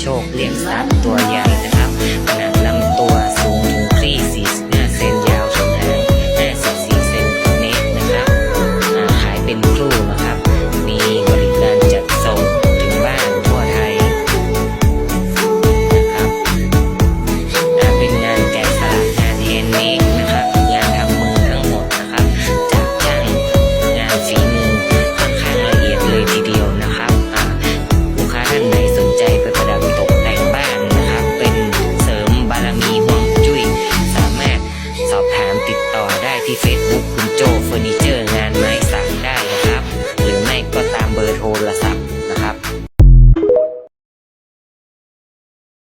โชคเลี้ยงสามตัว สอบถามติดต่อได้ที่เฟซบุ๊กคุณโจเฟอร์นิ